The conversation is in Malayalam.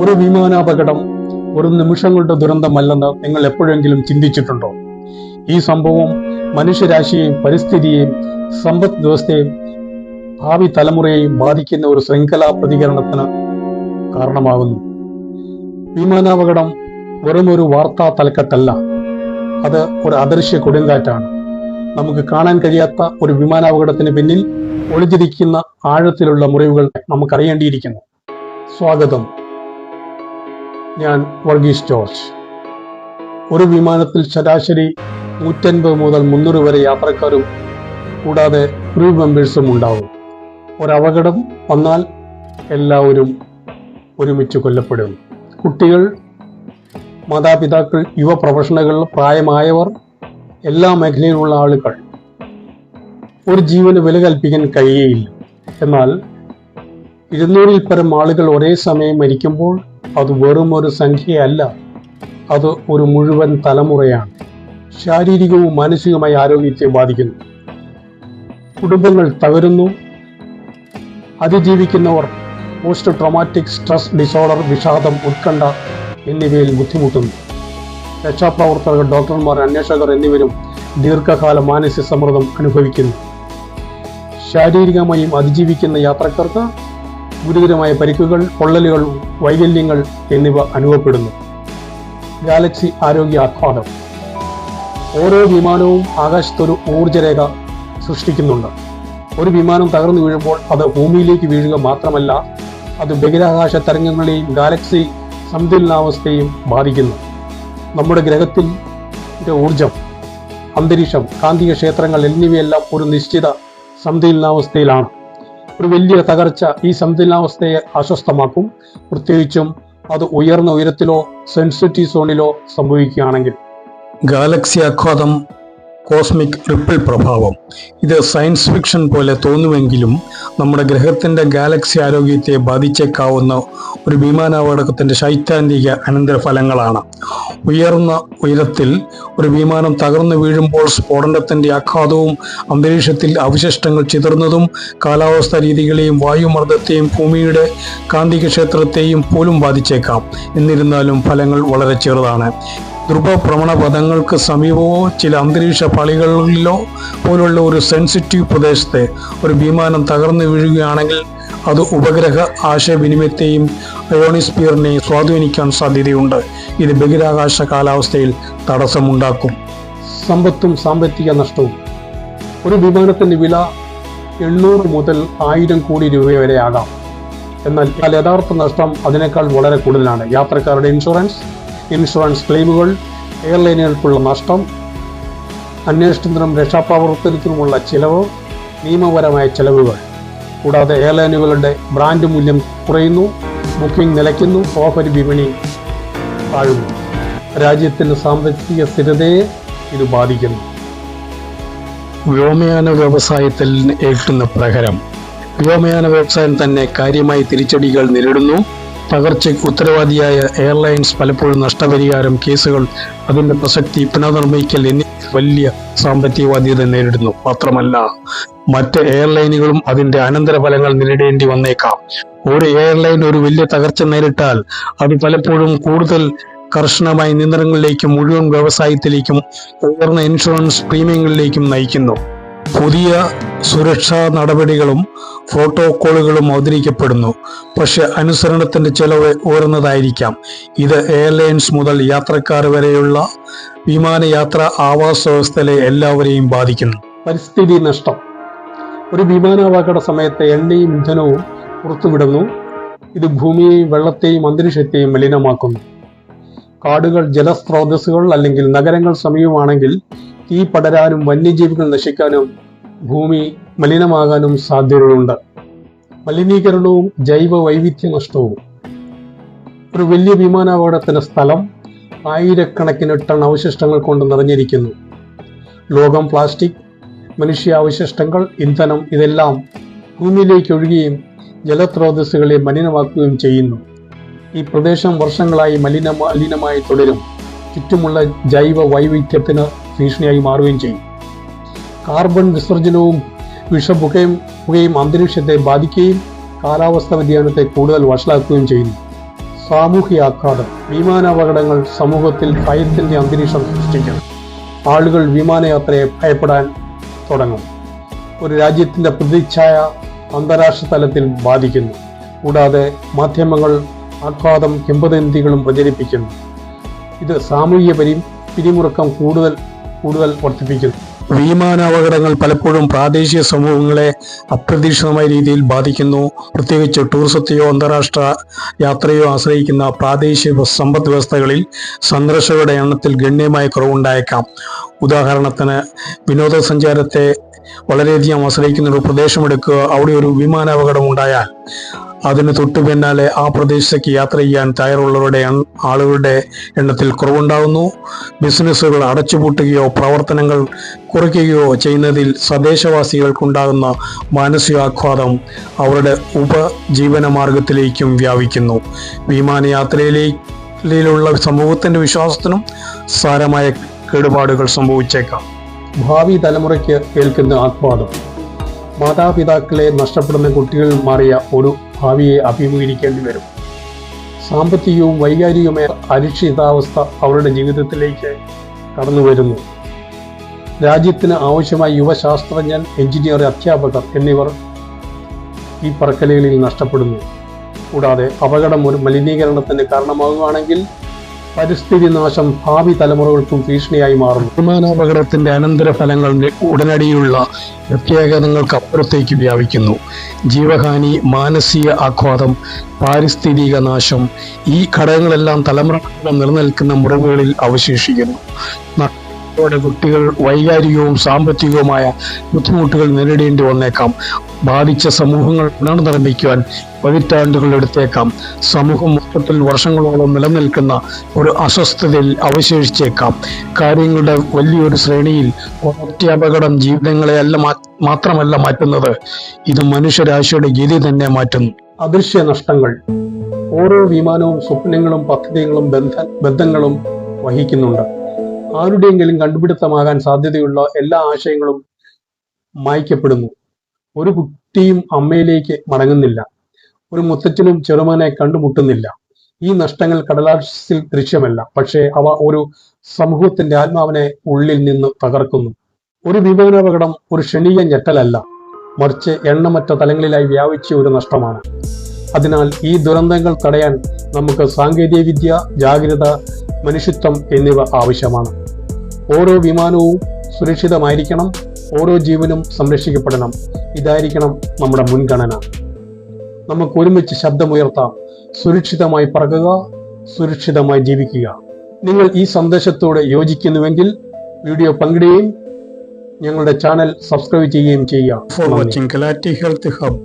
ഒരു വിമാനാപകടം ഒരു നിമിഷങ്ങളുടെ ദുരന്തമല്ലെന്ന് നിങ്ങൾ എപ്പോഴെങ്കിലും ചിന്തിച്ചിട്ടുണ്ടോ? ഈ സംഭവം മനുഷ്യരാശിയെയും പരിസ്ഥിതിയെയും സമ്പദ് വ്യവസ്ഥയെയും ഭാവി തലമുറയെയും ബാധിക്കുന്ന ഒരു ശൃംഖലാ പ്രതികരണത്തിന് കാരണമാകുന്നു. വിമാനാപകടം വെറും ഒരു വാർത്താ തലക്കെട്ടല്ല. അത് ഒരു അദൃശ്യ കൊടുങ്കാറ്റാണ്. നമുക്ക് കാണാൻ കഴിയാത്ത ഒരു വിമാനാപകടത്തിന് പിന്നിൽ ഒളിഞ്ഞിരിക്കുന്ന ആഴത്തിലുള്ള മുറിവുകൾ നമുക്കറിയേണ്ടിയിരിക്കുന്നു. സ്വാഗതം. ഞാൻ വർഗീസ് ജോർജ്. ഒരു വിമാനത്തിൽ ശരാശരി നൂറ്റൻപത് മുതൽ മുന്നൂറ് വരെ യാത്രക്കാരും കൂടാതെ ക്രൂ മെമ്പേഴ്സും ഉണ്ടാവും. ഒരപകടം വന്നാൽ എല്ലാവരും ഒരുമിച്ച് കൊല്ലപ്പെടും. കുട്ടികൾ മാതാപിതാക്കൾ യുവ പ്രൊഫഷണലുകൾ പ്രായമായവർ എല്ലാ മേഖലയിലുള്ള ആളുകൾ. ഒരു ജീവന് വില കൽപ്പിക്കാൻ കഴിയുകയില്ല എന്നാൽ ഇരുന്നൂറിൽ പരം ആളുകൾ ഒരേ സമയം മരിക്കുമ്പോൾ അത് വെറും ഒരു സംഖ്യയല്ല അത് ഒരു മുഴുവൻ തലമുറയാണ്. ശാരീരികവും മാനസികവുമായ ആരോഗ്യത്തെ ബാധിക്കുന്നു. കുടുംബങ്ങൾ തകരുന്നു. അതിജീവിക്കുന്നവർ പോസ്റ്റ് ട്രോമാറ്റിക് സ്ട്രെസ് ഡിസോർഡർ വിഷാദം ഉത്കണ്ഠ എന്നിവയിൽ ബുദ്ധിമുട്ടുന്നു. രക്ഷാപ്രവർത്തകർ ഡോക്ടർമാർ അന്വേഷകർ എന്നിവരും ദീർഘകാല മാനസിക സമ്മർദ്ദം അനുഭവിക്കുന്നു. ശാരീരികമായും അതിജീവിക്കുന്ന യാത്രക്കാർക്ക് ഗുരുതരമായ പരിക്കുകൾ പൊള്ളലുകൾ വൈകല്യങ്ങൾ എന്നിവ അനുഭവപ്പെടുന്നു. ഗാലക്സി ആരോഗ്യ ആഘാതം. ഓരോ വിമാനവും ആകാശത്തൊരു ഊർജരേഖ സൃഷ്ടിക്കുന്നുണ്ട്. ഒരു വിമാനം തകർന്നു വീഴുമ്പോൾ അത് ഭൂമിയിലേക്ക് വീഴുക മാത്രമല്ല അത് ബഹിരാകാശ തരംഗങ്ങളെയും ഗാലക്സി സന്തുലനാവസ്ഥയെയും ബാധിക്കുന്നു. നമ്മുടെ ഗ്രഹത്തിൽ ഊർജം അന്തരീക്ഷം കാന്തിക ക്ഷേത്രങ്ങൾ എന്നിവയെല്ലാം ഒരു നിശ്ചിത സന്തുലനാവസ്ഥയിലാണ് ഒരു വലിയ തകർച്ച ഈ സന്തുലനാവസ്ഥയെ അസ്വസ്ഥമാക്കും. പ്രത്യേകിച്ചും അത് ഉയർന്ന ഉയരത്തിലോ സെൻസിറ്റീവ് സോണിലോ സംഭവിക്കുകയാണെങ്കിൽ. ഗാലക്സി ആഘാതം കോസ്മിക് റിപ്പിൾ പ്രഭാവം. ഇത് സയൻസ് ഫിക്ഷൻ പോലെ തോന്നുമെങ്കിലും നമ്മുടെ ഗ്രഹത്തിന്റെ ഗാലക്സി ആരോഗ്യത്തെ ബാധിച്ചേക്കാവുന്ന ഒരു വിമാനാപകടത്തിന്റെ ശൈത്യാന്തിക അനന്തരഫലങ്ങളാണ്. ഉയർന്ന ഉയരത്തിൽ ഒരു വിമാനം തകർന്നു വീഴുമ്പോൾ സ്ഫോടനത്തിന്റെ ആഘാതവും അന്തരീക്ഷത്തിൽ അവശിഷ്ടങ്ങൾ ചിതറുന്നതും കാലാവസ്ഥാ രീതികളെയും വായുമർദ്ദത്തെയും ഭൂമിയുടെ കാന്തികക്ഷേത്രത്തെയും പോലും ബാധിച്ചേക്കാം. എന്നിരുന്നാലും ഫലങ്ങൾ വളരെ ചെറുതാണ്. ധ്രുവഭ്രമണ പദങ്ങൾക്ക് സമീപമോ ചില അന്തരീക്ഷ പളികളിലോ പോലുള്ള ഒരു സെൻസിറ്റീവ് പ്രദേശത്ത് ഒരു വിമാനം തകർന്നു വീഴുകയാണെങ്കിൽ അത് ഉപഗ്രഹ ആശയവിനിമയത്തെയും അയോണിസ്പിയറിനെയും സ്വാധീനിക്കാൻ സാധ്യതയുണ്ട്. ഇത് ബഹിരാകാശ കാലാവസ്ഥയിൽ തടസ്സമുണ്ടാക്കും. സമ്പത്തും സാമ്പത്തിക നഷ്ടവും. ഒരു വിമാനത്തിന്റെ വില എണ്ണൂറ് മുതൽ ആയിരം കോടി രൂപ വരെ ആകാം എന്നാൽ യഥാർത്ഥ നഷ്ടം അതിനേക്കാൾ വളരെ കൂടുതലാണ്. യാത്രക്കാരുടെ ഇൻഷുറൻസ് ഇൻഷുറൻസ് ക്ലെയിമുകൾ എയർലൈനുകൾക്കുള്ള നഷ്ടം അന്വേഷണത്തിനും രക്ഷാപ്രവർത്തനത്തിനുമുള്ള ചിലവ് നിയമപരമായ ചെലവുകൾ. കൂടാതെ എയർലൈനുകളുടെ ബ്രാൻഡ് മൂല്യം കുറയുന്നു ബുക്കിംഗ് നിലയ്ക്കുന്നു ഓഹരി വിപണി താഴുന്നു. രാജ്യത്തിന്റെ സാമ്പത്തിക സ്ഥിരതയെ ഇത് ബാധിക്കുന്നു. വ്യോമയാന വ്യവസായത്തിൽ ഏൽക്കുന്ന പ്രഹരം. വ്യോമയാന വ്യവസായം തന്നെ കാര്യമായി തിരിച്ചടികൾ നേരിടുന്നു. തകർച്ചയ്ക്ക് ഉത്തരവാദിയായ എയർലൈൻസ് പലപ്പോഴും നഷ്ടപരിഹാരം കേസുകൾ അതിന്റെ പ്രസക്തി പുനർനിർമ്മിക്കൽ എന്നീ വലിയ സാമ്പത്തിക ബാധ്യത നേരിടുന്നു. മാത്രമല്ല മറ്റ് എയർലൈനുകളും അതിന്റെ അനന്തരഫലങ്ങൾ നേരിടേണ്ടി വന്നേക്കാം. ഒരു എയർലൈൻ ഒരു വലിയ തകർച്ച നേരിട്ടാൽ അത് പലപ്പോഴും കൂടുതൽ കർശനമായ നിയന്ത്രണങ്ങളിലേക്കും മുഴുവൻ വ്യവസായത്തിലേക്കും ഉയർന്ന ഇൻഷുറൻസ് പ്രീമിയങ്ങളിലേക്കും നയിക്കുന്നു. പുതിയ സുരക്ഷാ നടപടികളും പ്രോട്ടോക്കോളുകളും അവതരിക്കപ്പെടുന്നു പക്ഷെ അനുസരണത്തിന്റെ ചെലവ് ഉയർന്നതായിരിക്കാം. ഇത് എയർലൈൻസ് മുതൽ യാത്രക്കാർ വരെയുള്ള വിമാനയാത്ര ആവാസ വ്യവസ്ഥയിലെ എല്ലാവരെയും ബാധിക്കുന്നു. പരിസ്ഥിതി നഷ്ടം. ഒരു വിമാനാപകട സമയത്ത് എണ്ണയും ഇന്ധനവും പുറത്തുവിടുന്നു. ഇത് ഭൂമിയെയും വെള്ളത്തെയും അന്തരീക്ഷത്തെയും മലിനമാക്കുന്നു. കാടുകൾ ജലസ്രോതസ്സുകൾ അല്ലെങ്കിൽ നഗരങ്ങൾ സമീപമാണെങ്കിൽ തീ പടരാനും വന്യജീവികൾ നശിക്കാനും ഭൂമി മലിനമാകാനും സാധ്യതയുണ്ട് മലിനീകരണവും ജൈവ വൈവിധ്യ നഷ്ടവും ഒരു വലിയ വിമാനാപകടത്തിന്റെ സ്ഥലം ആയിരക്കണക്കിന് ടൺ അവശിഷ്ടങ്ങൾ കൊണ്ട് നിറഞ്ഞിരിക്കുന്നു. ലോകം പ്ലാസ്റ്റിക് മനുഷ്യ അവശിഷ്ടങ്ങൾ ഇന്ധനം ഇതെല്ലാം ഭൂമിയിലേക്ക് ഒഴുകുകയും ജലസ്രോതസ്സുകളെ മലിനമാക്കുകയും ചെയ്യുന്നു. ഈ പ്രദേശം വർഷങ്ങളായി മലിന മലിനമായി തുടരും. ചുറ്റുമുള്ള ജൈവ വൈവിധ്യത്തിന് ഭീഷണിയായി മാറുകയും ചെയ്യും. കാർബൺ വിസർജനവും വിഷപുകയും പുകയും അന്തരീക്ഷത്തെ ബാധിക്കുകയും കാലാവസ്ഥ വ്യതിയാനത്തെ കൂടുതൽ വഷളാക്കുകയും ചെയ്യുന്നു. സാമൂഹ്യ ആഘാതം വിമാനാപകടങ്ങൾ സമൂഹത്തിൽ ഭയത്തിന്റെ അന്തരീക്ഷം സൃഷ്ടിക്കണം. ആളുകൾ വിമാനയാത്രയെ ഭയപ്പെടാൻ തുടങ്ങും. ഒരു രാജ്യത്തിന്റെ പ്രതിച്ഛായ അന്താരാഷ്ട്ര തലത്തിൽ ബാധിക്കുന്നു. കൂടാതെ മാധ്യമങ്ങൾ ആഘാതം കിംബദന്തികളും പ്രചരിപ്പിക്കുന്നു. ഇത് സാമൂഹിക പരി പിരിമുറുക്കം കൂടുതൽ കൂടുതൽ വർദ്ധിപ്പിക്കുന്നു. വിമാനാപകടങ്ങൾ പലപ്പോഴും പ്രാദേശിക സമൂഹങ്ങളെ അപ്രതീക്ഷിതമായ രീതിയിൽ ബാധിക്കുന്നു. പ്രത്യേകിച്ച് ടൂറിസത്തെയോ അന്താരാഷ്ട്ര യാത്രയോ ആശ്രയിക്കുന്ന പ്രാദേശിക സമ്പദ് വ്യവസ്ഥകളിൽ സന്ദർശകരുടെ എണ്ണത്തിൽ ഗണ്യമായ കുറവുണ്ടായേക്കാം. ഉദാഹരണത്തിന് വിനോദസഞ്ചാരത്തെ വളരെയധികം ആശ്രയിക്കുന്ന ഒരു പ്രദേശമെടുക്കുക. അവിടെ ഒരു വിമാനാപകടം ഉണ്ടായാൽ അതിന് തൊട്ടു പിന്നാലെ ആ പ്രദേശത്തേക്ക് യാത്ര ചെയ്യാൻ തയ്യാറുള്ളവരുടെ ആളുകളുടെ എണ്ണത്തിൽ കുറവുണ്ടാകുന്നു ബിസിനസ്സുകൾ അടച്ചുപൂട്ടുകയോ പ്രവർത്തനങ്ങൾ കുറയ്ക്കുകയോ ചെയ്യുന്നതിൽ സ്വദേശവാസികൾക്കുണ്ടാകുന്ന മാനസികാഘാതം അവരുടെ ഉപജീവന മാർഗത്തിലേക്കും വ്യാപിക്കുന്നു വിമാനയാത്രയിലേക്കുള്ള സമൂഹത്തിന്റെ വിശ്വാസത്തിനും സാരമായ കേടുപാടുകൾ സംഭവിച്ചേക്കാം. ഭാവി തലമുറയ്ക്ക് കേൾക്കുന്ന ആത്മാദം. മാതാപിതാക്കളെ നഷ്ടപ്പെടുന്ന കുട്ടികൾ മാറിയ ഒരു ഭാവിയെ അഭിമുഖീകരിക്കേണ്ടി വരും. സാമ്പത്തികവും വൈകാരികവുമായ അരക്ഷിതാവസ്ഥ അവരുടെ ജീവിതത്തിലേക്ക് കടന്നു വരുന്നു. രാജ്യത്തിന് ആവശ്യമായ യുവശാസ്ത്രജ്ഞൻ എഞ്ചിനീയർ അധ്യാപകർ എന്നിവർ ഈ പറക്കലുകളിൽ നഷ്ടപ്പെടുന്നു. കൂടാതെ അപകടം ഒരു മലിനീകരണത്തിന് കാരണമാകുകയാണെങ്കിൽ പരിസ്ഥിതി നാശം ഭാവി തലമുറകൾക്കും ഭീഷണിയായി മാറുന്നു. വിമാനാപകടത്തിന്റെ അനന്തരഫലങ്ങൾ ഉടനടിയുള്ള പ്രത്യേകതകൾക്ക് അപ്പുറത്തേക്ക് വ്യാപിക്കുന്നു. ജീവഹാനി മാനസിക ആഘാതം പാരിസ്ഥിതിക നാശം ഈ ഘടകങ്ങളെല്ലാം തലമുറ നിലനിൽക്കുന്ന മുറിവുകളിൽ അവശേഷിക്കുന്നു. നഷ്ടത്തോടെ കുട്ടികൾ വൈകാരികവും സാമ്പത്തികവുമായ ബുദ്ധിമുട്ടുകൾ നേരിടേണ്ടി വന്നേക്കാം. ബാധിച്ച സമൂഹങ്ങൾ പുനർനിർമ്മിക്കുവാൻ പതിറ്റാണ്ടുകൾ എടുത്തേക്കാം. സമൂഹം മൊത്തത്തിൽ വർഷങ്ങളോളം നിലനിൽക്കുന്ന ഒരു അസ്വസ്ഥതയിൽ അവശേഷിച്ചേക്കാം. കാര്യങ്ങളുടെ വലിയൊരു ശ്രേണിയിൽ ഒറ്റ അപകടം ജീവിതങ്ങളെ അല്ല മാത്രമല്ല മാറ്റുന്നത്. ഇത് മനുഷ്യരാശിയുടെ ഗതി തന്നെ മാറ്റുന്നു. അദൃശ്യ നഷ്ടങ്ങൾ. ഓരോ വിമാനവും സ്വപ്നങ്ങളും പദ്ധതികളും ബന്ധ ബന്ധങ്ങളും വഹിക്കുന്നുണ്ട്. ആരുടെയെങ്കിലും കണ്ടുപിടുത്തമാകാൻ സാധ്യതയുള്ള എല്ലാ ആശയങ്ങളും മായ്ക്കപ്പെടുന്നു. ഒരു കുട്ടിയും അമ്മയിലേക്ക് മടങ്ങുന്നില്ല. ഒരു മുത്തച്ഛനും ചെറുമനെ കണ്ടുമുട്ടുന്നില്ല. ഈ നഷ്ടങ്ങൾ കടലാസിൽ ദൃശ്യമല്ല. പക്ഷേ അവ ഒരു സമൂഹത്തിന്റെ ആത്മാവിനെ ഉള്ളിൽ നിന്ന് തകർക്കുന്നു. ഒരു വിമാനാപകടം ഒരു ക്ഷണീയ ഞെട്ടലല്ല. മറിച്ച് എണ്ണമറ്റ തലങ്ങളിലായി വ്യാപിച്ച ഒരു നഷ്ടമാണ്. അതിനാൽ ഈ ദുരന്തങ്ങൾ തടയാൻ നമുക്ക് സാങ്കേതിക വിദ്യ ജാഗ്രത മനുഷ്യത്വം എന്നിവ ആവശ്യമാണ്. ഓരോ വിമാനവും സുരക്ഷിതമായിരിക്കണം ഓരോ ജീവനും സംരക്ഷിക്കപ്പെടണം. ഇതായിരിക്കണം നമ്മുടെ മുൻഗണന. നമുക്ക് ഒരുമിച്ച് ശബ്ദമുയർത്താം. സുരക്ഷിതമായി പറക്കുക സുരക്ഷിതമായി ജീവിക്കുക. നിങ്ങൾ ഈ സന്ദേശത്തോട് യോജിക്കുന്നുവെങ്കിൽ വീഡിയോ പങ്കിടുകയും ഞങ്ങളുടെ ചാനൽ സബ്സ്ക്രൈബ് ചെയ്യുകയും ചെയ്യുക. For watching health hub.